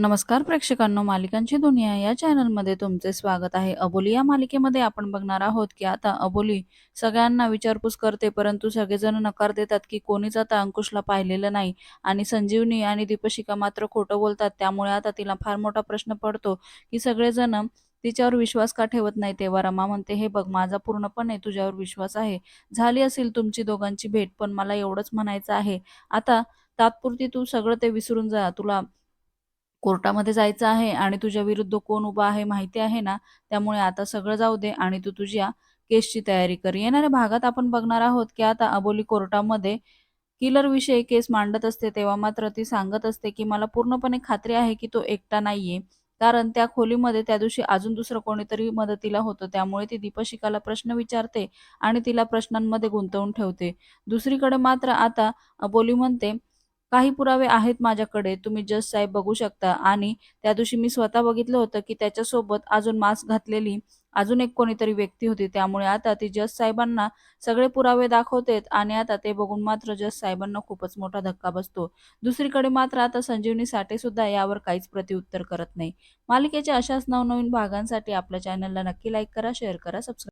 नमस्कार प्रेक्षकांनो मालिकांची दुनिया या चॅनलमध्ये तुमचे स्वागत आहे. अबोली या मालिकेमध्ये आपण बघणार आहोत की आता अबोली सगळ्यांना विचारपूस करते परंतु सगळेजण नकार देतात की कोणीच आता अंकुशला पाहिलेलं नाही आणि संजीवनी आणि दीपशिका मात्र खोटं बोलतात. त्यामुळे आता तिला फार मोठा प्रश्न पडतो की सगळेजण तिच्यावर विश्वास का ठेवत नाही? तेव्हा रमा म्हणते हे बघ माझा पूर्णपणे तुझ्यावर विश्वास आहे. झाली असेल तुमची दोघांची भेट पण मला एवढंच म्हणायचं आहे. आता तात्पुरती तू सगळं ते विसरून जा. तुला कोर्टामध्ये जायचं आहे आणि तुझ्या विरुद्ध कोण उभा आहे माहिती आहे ना? त्यामुळे आता सगळं जाऊ दे आणि तू तुझ्या केसची तयारी कर. येणाऱ्या भागात आपण बघणार आहोत की आता अबोली कोर्टामध्ये किलर विषयी केस मांडत असते तेव्हा मात्र ती सांगत असते की मला पूर्णपणे खात्री आहे की तो एकटा नाहीये. कारण त्या खोलीमध्ये त्या दिवशी अजून दुसरं कोणीतरी मदतीला होतं. त्यामुळे ती दीपशिकाला प्रश्न विचारते आणि तिला प्रश्नांमध्ये गुंतवून ठेवते. दुसरीकडे मात्र आता अबोली म्हणते काही पुरावे आहेत माझ्याकडे तुम्ही जज साहेब बघू शकता. आणि त्या दिवशी मी स्वतः बघितलं होतं की त्याच्यासोबत अजून मास्क घातलेली अजून एक कोणीतरी व्यक्ती होती. त्यामुळे आता ती जज साहेबांना सगळे पुरावे दाखवतेत आणि आता ते बघून मात्र जज साहेबांना खूपच मोठा धक्का बसतो. दुसरीकडे मात्र आता संजीवनी साठे सुद्धा यावर काहीच प्रतिउत्तर करत नाही. मालिकेच्या अशाच नवनवीन भागांसाठी आपल्या चॅनलला नक्की लाईक करा शेअर करा सबस्क्राईब